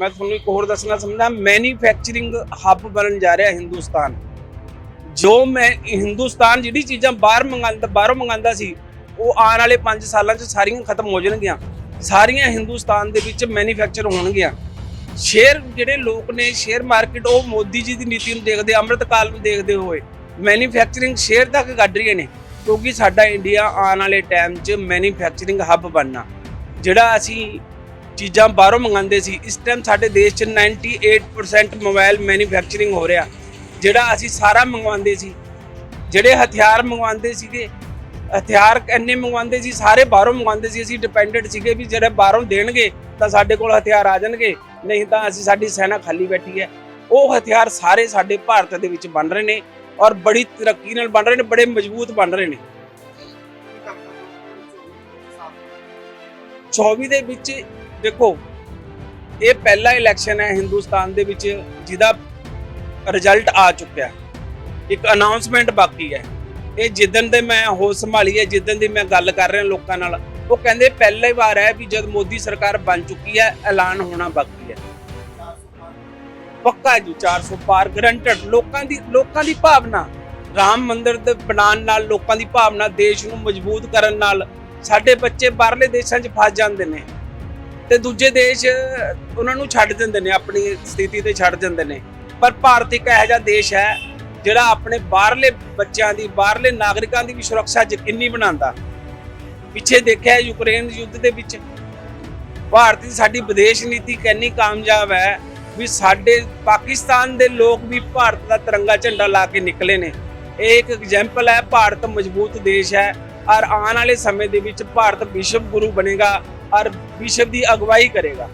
ਮੈਂ ਤੁਹਾਨੂੰ ਇੱਕ ਹੋਰ ਦੱਸਣਾ ਚਾਹੁੰਦਾ ਮੈਨੂਫੈਕਚਰਿੰਗ ਹੱਬ ਬਣਨ ਜਾ ਰਿਹਾ ਹਿੰਦੁਸਤਾਨ। ਜੋ ਮੈਂ ਹਿੰਦੁਸਤਾਨ ਜਿਹੜੀ ਚੀਜ਼ਾਂ ਬਾਹਰ ਮੰਗਾਉਂਦਾ, ਬਾਹਰੋਂ ਮੰਗਾਉਂਦਾ ਸੀ, ਉਹ ਆਉਣ ਵਾਲੇ 5 ਸਾਲਾਂ 'ਚ ਸਾਰੀਆਂ ਖਤਮ ਹੋ ਜਾਣਗੀਆਂ। ਸਾਰੀਆਂ ਹਿੰਦੁਸਤਾਨ ਦੇ ਵਿੱਚ ਮੈਨੂਫੈਕਚਰ ਹੋਣਗੀਆਂ। ਸ਼ੇਅਰ ਜਿਹੜੇ ਲੋਕ ਨੇ ਸ਼ੇਅਰ ਮਾਰਕੀਟ ਉਹ ਮੋਦੀ ਜੀ ਦੀ ਨੀਤੀ ਨੂੰ ਦੇਖਦੇ ਅੰਮ੍ਰਿਤਕਾਲ ਨੂੰ ਦੇਖਦੇ ਹੋਏ ਮੈਨੂਫੈਕਚਰਿੰਗ ਸ਼ੇਅਰ ਤੱਕ ਕੱਢ ਰਹੀਆਂ ਨੇ, ਕਿਉਂਕਿ ਸਾਡਾ ਇੰਡੀਆ ਆਉਣ ਵਾਲੇ ਟਾਈਮ 'ਚ ਮੈਨੂਫੈਕਚਰਿੰਗ ਹੱਬ ਬਣਨਾ। ਜਿਹੜਾ ਅਸੀਂ ਚੀਜ਼ਾਂ ਬਾਹਰੋਂ ਮੰਗਾਉਂਦੇ ਸੀ। ਇਸ ਟਾਈਮ ਸਾਡੇ ਦੇਸ਼ 'ਚ 98% ਮੋਬਾਈਲ ਮੈਨੂਫੈਕਚਰਿੰਗ ਹੋ ਰਿਹਾ। ਜਿਹੜਾ ਅਸੀਂ ਸਾਰਾ ਮੰਗਵਾਉਂਦੇ ਸੀ ਜਿਹੜੇ ਹਥਿਆਰ ਮੰਗਵਾਉਂਦੇ ਸੀਗੇ ਹਥਿਆਰ ਇੰਨੇ ਮੰਗਵਾਉਂਦੇ ਸੀ ਸਾਰੇ ਬਾਹਰੋਂ ਮੰਗਵਾਉਂਦੇ ਸੀ। ਅਸੀਂ ਡਿਪੈਂਡੈਂਟ ਸੀਗੇ ਵੀ ਜਿਹੜੇ ਬਾਹਰੋਂ ਦੇਣਗੇ ਤਾਂ ਸਾਡੇ ਕੋਲ ਹਥਿਆਰ ਆ ਜਾਣਗੇ ਨਹੀਂ ਤਾਂ ਅਸੀਂ ਸਾਡੀ ਸੈਨਾ ਖਾਲੀ ਬੈਠੀ ਹੈ। ਉਹ ਹਥਿਆਰ ਸਾਰੇ ਸਾਡੇ ਭਾਰਤ ਦੇ ਵਿੱਚ ਬਣ ਰਹੇ ਨੇ ਔਰ ਬੜੀ ਤਰੱਕੀ ਨਾਲ ਬਣ ਰਹੇ ਨੇ ਬੜੇ ਮਜ਼ਬੂਤ ਬਣ ਰਹੇ ਨੇ। 24 ਦੇ ਵਿੱਚ ਦੇਖੋ, ਇਹ ਪਹਿਲਾ ਇਲੈਕਸ਼ਨ ਹੈ ਹਿੰਦੁਸਤਾਨ ਦੇ ਵਿੱਚ ਜਿਹਦਾ ਰਿਜ਼ਲਟ ਆ ਚੁੱਕਿਆ ਇੱਕ ਅਨਾਉਂਸਮੈਂਟ ਬਾਕੀ ਹੈ। ਇਹ ਜਿੱਦਣ ਦੇ ਮੈਂ ਹੋਸ਼ ਸੰਭਾਲੀ ਹੈ, ਜਿੱਦਣ ਦੀ ਮੈਂ ਗੱਲ ਕਰ ਰਿਹਾ ਲੋਕਾਂ ਨਾਲ, ਉਹ ਕਹਿੰਦੇ ਪਹਿਲਾ ਵਾਰ ਹੈ ਵੀ ਜਦ ਮੋਦੀ ਸਰਕਾਰ ਬਣ ਚੁੱਕੀ ਹੈ, ਐਲਾਨ ਹੋਣਾ ਬਾਕੀ ਹੈ। ਪੱਕਾ ਜੀ 400 ਪਾਰ ਗਰੰਟਡ ਲੋਕਾਂ ਦੀ ਲੋਕਾਂ ਦੀ ਭਾਵਨਾ, ਰਾਮ ਮੰਦਿਰ ਦੇ ਬਣਾਉਣ ਨਾਲ, ਲੋਕਾਂ ਦੀ ਭਾਵਨਾ, ਦੇਸ਼ ਨੂੰ ਮਜ਼ਬੂਤ ਕਰਨ ਨਾਲ, ਸਾਡੇ ਬੱਚੇ ਬਾਹਰਲੇ ਦੇਸ਼ਾਂ 'ਚ ਫਸ ਜਾਂਦੇ ਨੇ। ਤੇ ਦੂਜੇ ਦੇਸ਼ ਉਹਨਾਂ ਨੂੰ ਛੱਡ ਦਿੰਦੇ ਨੇ, ਆਪਣੀ ਸਥਿਤੀ ਤੇ ਛੱਡ ਦਿੰਦੇ ਨੇ। ਪਰ ਭਾਰਤ ਇੱਕ ਇਹੋ ਜਿਹਾ ਦੇਸ਼ ਹੈ, ਜਿਹੜਾ ਆਪਣੇ ਬਾਹਰਲੇ ਬੱਚਿਆਂ ਦੀ, ਬਾਹਰਲੇ ਨਾਗਰਿਕਾਂ ਦੀ ਵੀ ਸੁਰੱਖਿਆ ਯਕੀਨੀ ਬਣਾਉਂਦਾ। ਪਿੱਛੇ ਦੇਖਿਆ ਯੂਕਰੇਨ ਯੁੱਧ ਦੇ ਵਿੱਚ, ਭਾਰਤ ਦੀ ਸਾਡੀ ਵਿਦੇਸ਼ ਨੀਤੀ ਕਿੰਨੀ ਕਾਮਯਾਬ ਹੈ ਵੀ ਸਾਡੇ ਪਾਕਿਸਤਾਨ ਦੇ ਲੋਕ ਵੀ ਭਾਰਤ ਦਾ ਤਿਰੰਗਾ ਝੰਡਾ ਲਾ ਕੇ ਨਿਕਲੇ ਨੇ। ਇਹ ਇੱਕ ਐਗਜ਼ਾਮਪਲ ਹੈ, ਭਾਰਤ ਮਜ਼ਬੂਤ ਦੇਸ਼ ਹੈ ਔਰ ਆਉਣ ਵਾਲੇ ਸਮੇਂ ਦੇ ਵਿੱਚ ਭਾਰਤ ਵਿਸ਼ਵ ਗੁਰੂ ਬਣੇਗਾ। ਔਰ ਵਿਸ਼ਵ ਦੀ ਅਗਵਾਈ ਕਰੇਗਾ